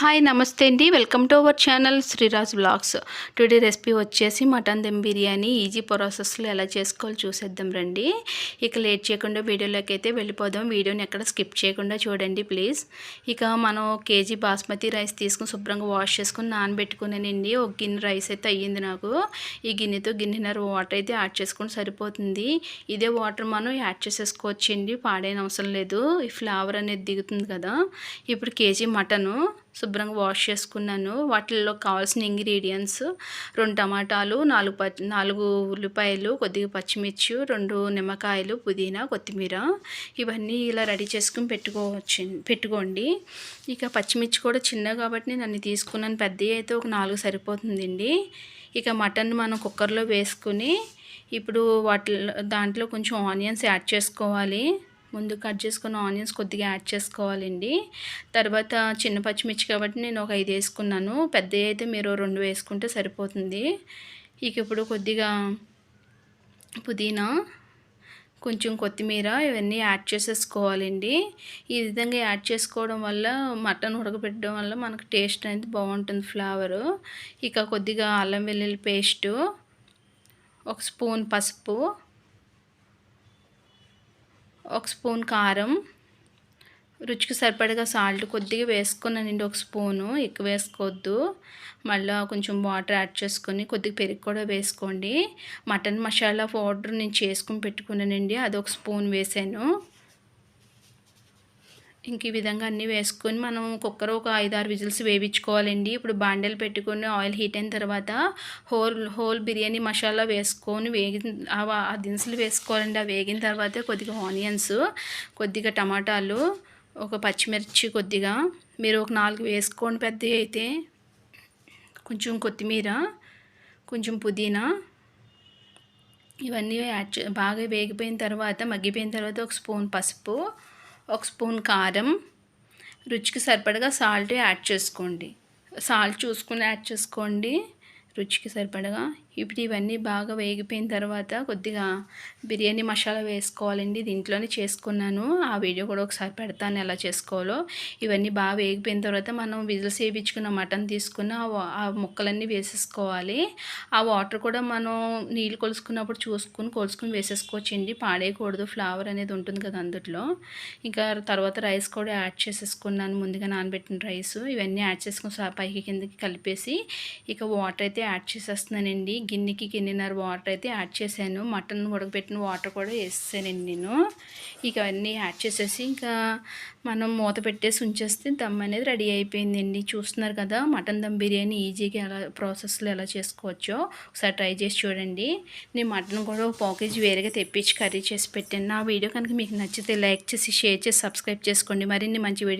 Hi నమస్తే అండి. Welcome to our channel Sriraj blogs today recipe వచ్చేసి మటన్ దమ్ బిర్యానీ. ఈజీ ప్రాసెస్లో ఎలా చేసుకోవాలో చూసేద్దాం రండి. ఇక లేట్ చేయకుండా వీడియోలోకి అయితే వెళ్ళిపోదాం. వీడియోని ఎక్కడ స్కిప్ చేయకుండా చూడండి ప్లీజ్. ఇక మనం కేజీ బాస్మతి రైస్ తీసుకుని శుభ్రంగా వాష్ చేసుకుని నానబెట్టుకున్నానండి ఒక గిన్నె రైస్ అయితే అయ్యింది నాకు. ఈ గిన్నెతో గిన్నెన్నర వాటర్ అయితే యాడ్ చేసుకుని సరిపోతుంది. ఇదే వాటర్ మనం యాడ్ చేసేసుకోవచ్చండి. పాడైన అవసరం లేదు. ఈ ఫ్లేవర్ అనేది దిగుతుంది కదా. ఇప్పుడు కేజీ మటను శుభ్రంగా వాష్ చేసుకున్నాను. వాటిల్లో కావాల్సిన ఇంగ్రీడియంట్స్ రెండు టమాటాలు నాలుగు ప నాలుగు ఉల్లిపాయలు కొద్దిగా పచ్చిమిర్చి రెండు నిమ్మకాయలు పుదీనా కొత్తిమీర. ఇవన్నీ ఇలా రెడీ చేసుకుని పెట్టుకోవచ్చు పెట్టుకోండి. ఇక పచ్చిమిర్చి కూడా చిన్న కాబట్టి నేను అన్ని తీసుకున్నాను. పెద్దవి అయితే ఒక నాలుగు సరిపోతుందండి. ఇక మటన్ మనం కుక్కర్లో వేసుకుని ఇప్పుడు వాటి దాంట్లో కొంచెం ఆనియన్స్ యాడ్ చేసుకోవాలి. ముందు కట్ చేసుకున్న ఆనియన్స్ కొద్దిగా యాడ్ చేసుకోవాలండి. తర్వాత చిన్న పచ్చిమిర్చి కాబట్టి నేను ఒక ఐదు వేసుకున్నాను. పెద్దవి అయితే మీరు రెండు వేసుకుంటే సరిపోతుంది. ఇక ఇప్పుడు కొద్దిగా పుదీనా కొంచెం కొత్తిమీర ఇవన్నీ యాడ్ చేసేసుకోవాలండి. ఈ విధంగా యాడ్ చేసుకోవడం వల్ల మటన్ ఉడకబెట్టడం వల్ల మనకు టేస్ట్ అనేది బాగుంటుంది ఫ్లేవరు. ఇక కొద్దిగా అల్లం వెల్లుల్లి పేస్టు ఒక స్పూన్ పసుపు ఒక స్పూన్ కారం రుచికి సరిపడగా సాల్ట్ కొద్దిగా వేసుకున్నానండి ఒక స్పూను ఎక్కువ వేసుకోవద్దు. మళ్ళీ కొంచెం వాటర్ యాడ్ చేసుకొని కొద్దిగా పెరుగు కూడా వేసుకోండి. మటన్ మసాలా పౌడర్ నేను చేసుకుని పెట్టుకున్నానండి అది ఒక స్పూన్ వేసాను. ఇంక ఈ విధంగా అన్నీ వేసుకొని మనం కుక్కర్ ఒక ఐదు ఆరు విజిల్స్ వేయించుకోవాలండి. ఇప్పుడు బాండెలు పెట్టుకొని ఆయిల్ హీట్ అయిన తర్వాత హోల్ హోల్ బిర్యానీ మసాలా వేసుకొని వేగి ఆ దినుసులు వేసుకోవాలండి. ఆ వేగిన తర్వాత కొద్దిగా ఆనియన్స్ కొద్దిగా టమాటాలు ఒక పచ్చిమిర్చి కొద్దిగా. మీరు ఒక నాలుగు వేసుకోండి పెద్దవి అయితే. కొంచెం కొత్తిమీర కొంచెం పుదీనా ఇవన్నీ యాడ్ బాగా వేగిపోయిన తర్వాత మగ్గిపోయిన తర్వాత ఒక స్పూన్ పసుపు ఒక స్పూన్ కారం. రుచికి సరిపడగా సాల్ట్ యాడ్ చేసుకోండి. సాల్ట్ చూసుకుని యాడ్ చేసుకోండి. రుచికి సరిపడగా ఇప్పుడు ఇవన్నీ బాగా వేగిపోయిన తర్వాత కొద్దిగా బిర్యానీ మసాలా వేసుకోవాలండి. దీంట్లోనే చేసుకున్నాను. ఆ వీడియో కూడా ఒకసారి పెడతాను ఎలా చేసుకోవాలో. ఇవన్నీ బాగా వేగిపోయిన తర్వాత మనం విజిల్స్ వేయించుకున్న మటన్ తీసుకున్న ఆ ముక్కలన్నీ వేసేసుకోవాలి. ఆ వాటర్ కూడా మనం నీళ్ళు కొలుసుకున్నప్పుడు చూసుకుని కొలుసుకుని వేసేసుకోవచ్చండి. పాడేయకూడదు. ఫ్లవర్ అనేది ఉంటుంది కదా అందులో ఇంకా తర్వాత రైస్ కూడా యాడ్ చేసేసుకున్నాను. ముందుగా నానబెట్టిన రైస్. ఇవన్నీ యాడ్ చేసుకుని పైకి కిందకి కలిపేసి ఇక వాటర్ అయితే యాడ్ చేసేస్తున్నానండి. గిన్నెకి గిన్నెన్నర వాటర్ అయితే యాడ్ చేశాను. మటన్ ఉడకబెట్టిన వాటర్ కూడా వేసేసానండి నేను. ఇక అన్నీ యాడ్ చేసేసి ఇంకా మనం మూత పెట్టేసి ఉంచేస్తే దమ్ అనేది రెడీ అయిపోయిందండి. చూస్తున్నారు కదా మటన్ దమ్ బిర్యానీ ఈజీగా ఎలా ప్రాసెస్లో ఎలా చేసుకోవచ్చో ఒకసారి ట్రై చేసి చూడండి. నేను మటన్ కూడా ఒక పాకేజ్ వేరేగా తెప్పించి కర్రీ చేసి పెట్టాను. నా వీడియో కనుక మీకు నచ్చితే లైక్ చేసి షేర్ చేసి సబ్స్క్రైబ్ చేసుకోండి. మరిన్ని మంచి వీడియో